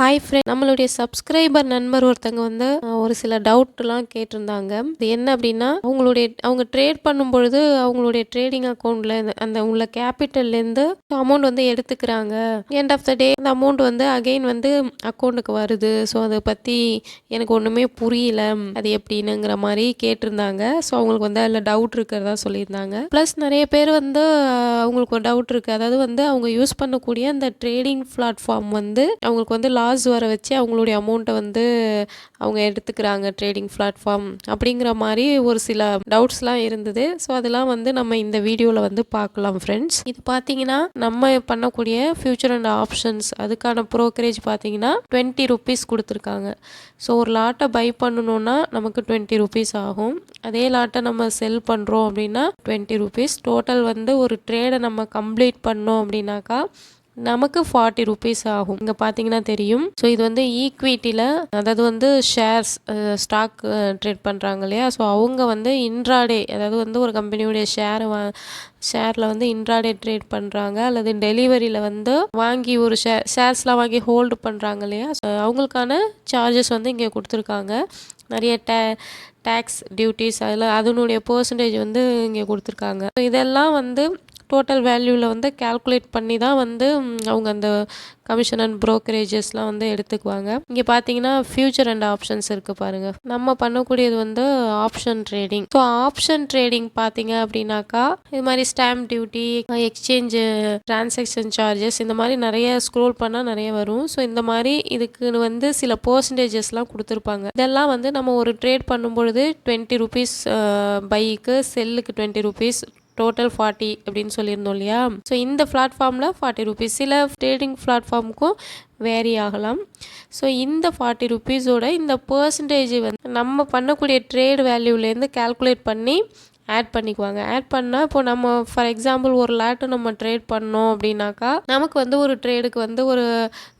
Hi friend நம்மளுடைய subscriber நண்பர் ஒருத்தங்க வந்து ஒரு சில டவுட்லாம் கேட்டிருந்தாங்க. இது என்ன அப்படின்னா அவங்களுடைய அவங்க ட்ரேட் பண்ணும் பொழுது அவங்களுடைய ட்ரேடிங் அக்கௌண்ட்ல அந்த உள்ள கேபிட்டல்லேருந்து அமௌண்ட் வந்து எடுத்துக்கிறாங்க. எண்ட் ஆஃப் த டே அந்த அமௌண்ட் வந்து அகைன் வந்து அக்கௌண்ட்டுக்கு வருது. ஸோ அதை பற்றி எனக்கு ஒன்றுமே புரியல. அது எப்படின்னுங்கிற மாதிரி கேட்டிருந்தாங்க. ஸோ அவங்களுக்கு வந்து அதில் டவுட் இருக்கிறதா சொல்லியிருந்தாங்க. ப்ளஸ் நிறைய பேர் வந்து அவங்களுக்கு ஒரு டவுட் இருக்குது அதாவது வந்து அவங்க யூஸ் பண்ணக்கூடிய அந்த ட்ரேடிங் பிளாட்ஃபார்ம் வந்து அவங்களுக்கு வந்து காசு வர வச்சு அவங்களுடைய அமௌண்ட்டை வந்து அவங்க எடுத்துக்கிறாங்க ட்ரேடிங் பிளாட்ஃபார்ம் அப்படிங்கிற மாதிரி ஒரு சில டவுட்ஸ்லாம் இருந்தது. ஸோ அதெல்லாம் வந்து நம்ம இந்த வீடியோவில் வந்து பார்க்கலாம் ஃப்ரெண்ட்ஸ் இது பார்த்தீங்கன்னா நம்ம பண்ணக்கூடிய ஃபியூச்சர் அண்ட் ஆப்ஷன்ஸ் அதுக்கான ப்ரோக்கரேஜ் பார்த்தீங்கன்னா டுவெண்ட்டி ருபீஸ் கொடுத்துருக்காங்க. ஸோ ஒரு லாட்டை பை பண்ணணுன்னா நமக்கு டுவெண்ட்டி ருபீஸ் ஆகும். அதே லாட்டை நம்ம செல் பண்ணுறோம் அப்படின்னா டுவெண்ட்டி ருபீஸ் டோட்டல் வந்து ஒரு ட்ரேடை நம்ம கம்ப்ளீட் பண்ணோம் அப்படின்னாக்கா நமக்கு ஃபார்ட்டி ருபீஸ் ஆகும். இங்கே பார்த்தீங்கன்னா தெரியும். ஸோ இது வந்து ஈக்விட்டியில் அதாவது வந்து ஷேர்ஸ் ஸ்டாக் ட்ரேட் பண்ணுறாங்க இல்லையா? ஸோ அவங்க வந்து இன்ட்ராடே அதாவது வந்து ஒரு கம்பெனியுடைய ஷேரை வா ஷேரில் வந்து இன்ட்ராடே ட்ரேட் பண்ணுறாங்க அல்லது டெலிவரியில் வந்து வாங்கி ஒரு ஷேர் ஷேர்ஸ்லாம் வாங்கி ஹோல்டு பண்ணுறாங்க இல்லையா? ஸோ அவங்களுக்கான சார்ஜஸ் வந்து இங்கே கொடுத்துருக்காங்க. நிறைய டே டேக்ஸ் டியூட்டிஸ் அதில் அதனுடைய பர்சன்டேஜ் வந்து இங்கே கொடுத்துருக்காங்க. இதெல்லாம் வந்து டோட்டல் வேல்யூவில் வந்து கால்குலேட் பண்ணி தான் வந்து அவங்க அந்த கமிஷன் அண்ட் ப்ரோக்கரேஜஸ்லாம் வந்து எடுத்துக்குவாங்க. இங்கே பார்த்தீங்கன்னா ஃபியூச்சர் அண்ட் ஆப்ஷன்ஸ் இருக்குது பாருங்கள் நம்ம பண்ணக்கூடியது வந்து option trading so option trading பார்த்தீங்க அப்படின்னாக்கா இது மாதிரி stamp duty exchange transaction charges இந்த மாதிரி நிறைய ஸ்க்ரோல் பண்ணால் நிறைய வரும். ஸோ இந்த மாதிரி இதுக்குன்னு வந்து சில பர்சன்டேஜஸ்லாம் கொடுத்துருப்பாங்க. இதெல்லாம் வந்து நம்ம ஒரு ட்ரேட் பண்ணும்பொழுது டுவெண்ட்டி ருபீஸ் பைக்கு செல்லுக்கு டுவெண்ட்டி ருபீஸ் டோட்டல் ஃபார்ட்டி அப்படின்னு சொல்லியிருந்தோம் இல்லையா? ஸோ இந்த பிளாட்ஃபார்மில் ஃபார்ட்டி ருபீஸ் சில ட்ரேடிங் பிளாட்ஃபார்முக்கும் வேரி ஆகலாம். ஸோ இந்த ஃபார்ட்டி ருபீஸோட இந்த பர்சன்டேஜ் வந்து நம்ம பண்ணக்கூடிய ட்ரேட் வேல்யூலேருந்து கால்குலேட் பண்ணி ஆட் பண்ணிக்குவாங்க. ஆட் பண்ணால் இப்போ நம்ம ஃபார் எக்ஸாம்பிள் ஒரு லேட்டு நம்ம ட்ரேட் பண்ணோம் அப்படின்னாக்கா நமக்கு வந்து ஒரு ட்ரேடுக்கு வந்து ஒரு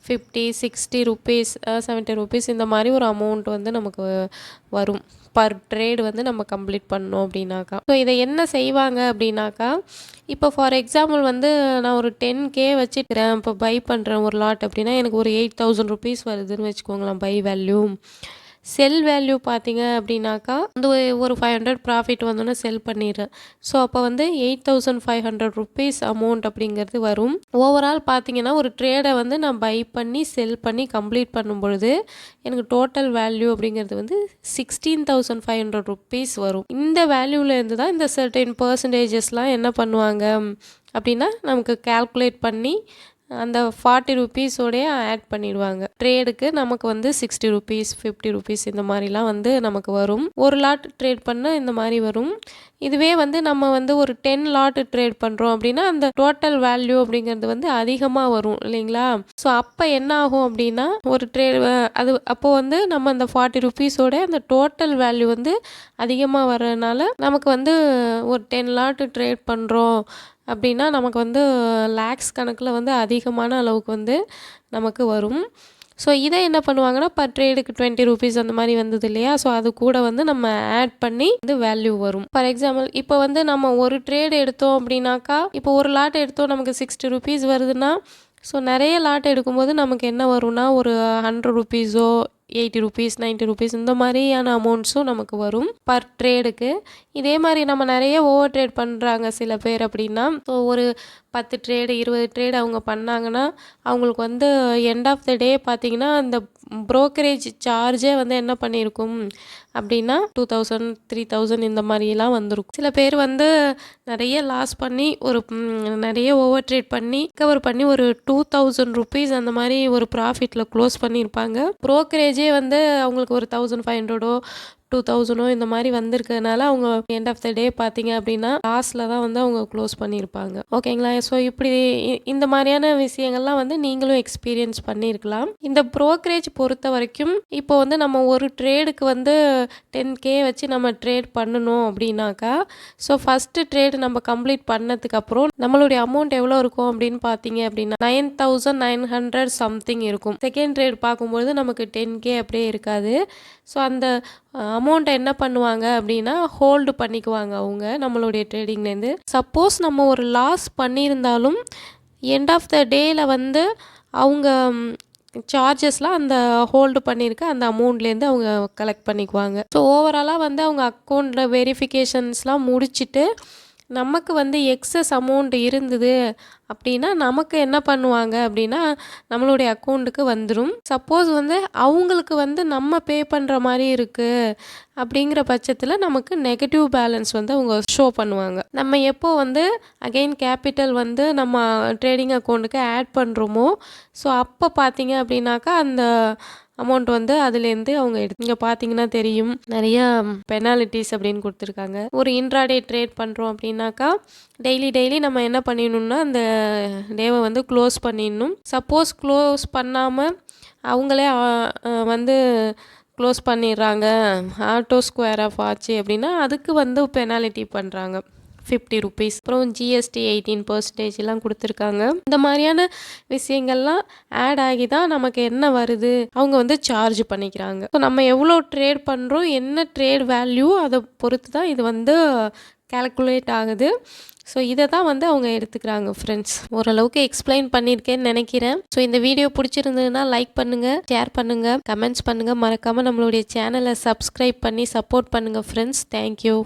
fifty sixty rupees seventy rupees இந்த மாதிரி ஒரு அமௌண்ட் வந்து நமக்கு வரும். பர் ட்ரேடு வந்து நம்ம கம்ப்ளீட் பண்ணோம் அப்படின்னாக்கா. ஸோ இதை என்ன செய்வாங்க அப்படின்னாக்கா இப்போ ஃபார் எக்ஸாம்பிள் வந்து நான் ஒரு டென் கே வச்சுக்கிறேன் இப்போ பை பண்ணுறேன் ஒரு லாட் அப்படின்னா எனக்கு ஒரு எயிட் தௌசண்ட் ருபீஸ் வருதுன்னு வச்சுக்கோங்களேன் பை வேல்யூ செல் வேல்யூ பார்த்தீங்க அப்படின்னாக்கா வந்து ஒரு- ஃபைவ் ஹண்ட்ரட் ப்ராஃபிட் வந்தோன்னே செல் பண்ணிடுறேன். ஸோ அப்போ வந்து eight thousand five hundred rupees amount அப்படிங்கிறது வரும். ஓவரால் பார்த்தீங்கன்னா ஒரு ட்ரேடை வந்து நான் பை பண்ணி செல் பண்ணி கம்ப்ளீட் பண்ணும் பொழுது எனக்கு டோட்டல் வேல்யூ அப்படிங்கிறது வந்து sixteen thousand five hundred rupees வரும். இந்த வேல்யூவிலேருந்து தான் இந்த சர்டைன் பர்சன்டேஜஸ்லாம் என்ன பண்ணுவாங்க? அப்படின்னா நமக்கு கால்குலேட் பண்ணி அந்த ஃபார்ட்டி ருபீஸோடய ஆட் பண்ணிடுவாங்க. ட்ரேடுக்கு நமக்கு வந்து சிக்ஸ்டி ருபீஸ் ஃபிஃப்டி ருபீஸ் இந்த மாதிரிலாம் வந்து நமக்கு வரும். ஒரு லாட் ட்ரேட் பண்ணால் இந்த மாதிரி வரும். இதுவே வந்து நம்ம வந்து ஒரு டென் லாட் ட்ரேட் பண்ணுறோம் அப்படின்னா அந்த டோட்டல் வேல்யூ அப்படிங்கிறது வந்து அதிகமாக வரும் இல்லைங்களா? ஸோ அப்போ என்ன ஆகும் அப்படின்னா ஒரு ட்ரேட் அது அப்போது வந்து நம்ம அந்த ஃபார்ட்டி ருபீஸோட அந்த டோட்டல் வேல்யூ வந்து அதிகமாக வர்றதுனால நமக்கு வந்து ஒரு டென் லாட் ட்ரேட் பண்ணுறோம் அப்படின்னா நமக்கு வந்து லேக்ஸ் கணக்கில் வந்து அதிகமான அளவுக்கு வந்து நமக்கு வரும். ஸோ இதை என்ன பண்ணுவாங்கன்னா பர் ட்ரேடுக்கு டுவெண்ட்டி ருபீஸ் அந்த மாதிரி வந்தது இல்லையா? ஸோ அது கூட வந்து நம்ம ஆட் பண்ணி வந்து வேல்யூ வரும். ஃபார் எக்ஸாம்பிள் இப்போ வந்து நம்ம ஒரு ட்ரேடு எடுத்தோம் அப்படின்னாக்கா இப்போ ஒரு லாட் எடுத்தோம் நமக்கு சிக்ஸ்டி ருபீஸ் வருதுன்னா ஸோ நிறைய லாட் எடுக்கும்போது நமக்கு என்ன வரும்னா ஒரு ஹண்ட்ரட் ருபீஸோ எயிட்டி ருபீஸ் நைன்ட்டி ருபீஸ் இந்த மாதிரியான அமௌண்ட்ஸும் நமக்கு வரும் பர் ட்ரேடுக்கு. இதே மாதிரி நம்ம நிறைய ஓவர் ட்ரேட் பண்ணுறாங்க சில பேர் அப்படின்னா. ஸோ ஒரு பத்து ட்ரேடு இருபது ட்ரேடு அவங்க பண்ணாங்கன்னா அவங்களுக்கு வந்து எண்ட் ஆஃப் த டே பார்த்திங்கன்னா அந்த ப்ரோக்கரேஜ் சார்ஜே வந்து என்ன பண்ணியிருக்கும் அப்படின்னா டூ தௌசண்ட் த்ரீ தௌசண்ட் இந்த மாதிரிலாம் வந்திருக்கும். சில பேர் வந்து நிறைய லாஸ் பண்ணி ஒரு நிறைய ஓவர் ட்ரேட் பண்ணி கவர் பண்ணி ஒரு டூ தௌசண்ட் ருபீஸ் அந்த மாதிரி ஒரு ப்ராஃபிட்டில் க்ளோஸ் பண்ணியிருப்பாங்க ப்ரோக்கரேஜே வந்து அவங்களுக்கு ஒரு தௌசண்ட் ஃபைவ் ஹண்ட்ரடோ டூ தௌசண்டோ இந்த மாதிரி வந்திருக்கிறதுனால அவங்க எண்ட் ஆஃப் த டே பார்த்தீங்க அப்படின்னா லாஸ்ட்டில் தான் வந்து அவங்க க்ளோஸ் பண்ணியிருப்பாங்க. ஓகேங்களா ஸோ இப்படி இந்த மாதிரியான விஷயங்கள்லாம் வந்து நீங்களும் எக்ஸ்பீரியன்ஸ் பண்ணியிருக்கலாம். இந்த ப்ரோக்கரேஜ் பொறுத்த வரைக்கும் இப்போ வந்து நம்ம ஒரு ட்ரேடுக்கு வந்து டென் கே வச்சு நம்ம ட்ரேட் பண்ணணும் அப்படின்னாக்கா ஸோ ஃபஸ்ட்டு ட்ரேடு நம்ம கம்ப்ளீட் பண்ணதுக்கப்புறம் நம்மளுடைய அமௌண்ட் எவ்வளோ இருக்கும் அப்படின்னு பார்த்தீங்க அப்படின்னா nine thousand nine hundred something இருக்கும். செகண்ட் ட்ரேட் பார்க்கும்பொழுது நமக்கு டென் கே அப்படியே இருக்காது. ஸோ அந்த அமௌண்ட்டை என்ன பண்ணுவாங்க அப்படின்னா ஹோல்டு பண்ணிக்குவாங்க அவங்க நம்மளுடைய ட்ரேடிங்லேருந்து சப்போஸ் நம்ம ஒரு லாஸ் பண்ணியிருந்தாலும் எண்ட் ஆஃப் த டேயில் வந்து அவங்க சார்ஜஸ்லாம் அந்த ஹோல்டு பண்ணியிருக்க அந்த அமௌண்ட்லேருந்து அவங்க கலெக்ட் பண்ணிக்குவாங்க. ஸோ ஓவராலாக வந்து அவங்க அக்கௌண்ட்டில் வெரிஃபிகேஷன்ஸ்லாம் முடிச்சுட்டு நமக்கு வந்து எக்ஸஸ் அமௌண்ட் இருந்தது அப்படின்னா நமக்கு என்ன பண்ணுவாங்க அப்படின்னா நம்மளுடைய அக்கௌண்ட்டுக்கு வந்துடும் சப்போஸ் வந்து அவங்களுக்கு வந்து நம்ம பே பண்ணுற மாதிரி இருக்குது அப்படிங்கிற பட்சத்தில் நமக்கு நெகட்டிவ் பேலன்ஸ் வந்து அவங்க ஷோ பண்ணுவாங்க. நம்ம எப்போ வந்து அகெயின் கேபிட்டல் வந்து நம்ம ட்ரேடிங் அக்கௌண்ட்டுக்கு ஆட் பண்ணுறோமோ ஸோ அப்போ பார்த்தீங்க அப்படின்னாக்கா அந்த அமௌண்ட் வந்து அதுலேருந்து அவங்க எடுத்து இங்கே பார்த்தீங்கன்னா தெரியும். நிறையா பெனாலிட்டிஸ் அப்படின்னு கொடுத்துருக்காங்க. ஒரு இன்ட்ராடே ட்ரேட் பண்ணுறோம் அப்படின்னாக்கா டெய்லி டெய்லி நம்ம என்ன பண்ணிடணும்னா அந்த டேவை வந்து க்ளோஸ் பண்ணிடணும். சப்போஸ் க்ளோஸ் பண்ணாமல் அவங்களே வந்து க்ளோஸ் பண்ணிடுறாங்க. ஆட்டோ ஸ்கொயர் ஆஃப் ஆச்சு அப்படின்னா அதுக்கு வந்து பெனாலிட்டி பண்ணுறாங்க ஃபிஃப்டி ருபீஸ் அப்புறம் ஜிஎஸ்டி எயிட்டீன் பர்சன்டேஜ்லாம் கொடுத்துருக்காங்க. இந்த மாதிரியான விஷயங்கள்லாம் ஆட் ஆகி தான் நமக்கு என்ன வருது? அவங்க வந்து சார்ஜ் பண்ணிக்கிறாங்க. ஸோ நம்ம எவ்வளோ ட்ரேட் பண்ணுறோம் என்ன ட்ரேட் வேல்யூ அதை பொறுத்து தான் இது வந்து கேல்குலேட் ஆகுது. ஸோ இதை தான் வந்து அவங்க எடுத்துக்கிறாங்க ஃப்ரெண்ட்ஸ் ஓரளவுக்கு எக்ஸ்பிளைன் பண்ணியிருக்கேன்னு நினைக்கிறேன். ஸோ இந்த வீடியோ பிடிச்சிருந்ததுன்னா லைக் பண்ணுங்கள் ஷேர் பண்ணுங்கள் கமெண்ட்ஸ் பண்ணுங்கள் மறக்காமல் நம்மளுடைய சேனலை சப்ஸ்கிரைப் பண்ணி சப்போர்ட் பண்ணுங்கள் ஃப்ரெண்ட்ஸ் தேங்க்யூ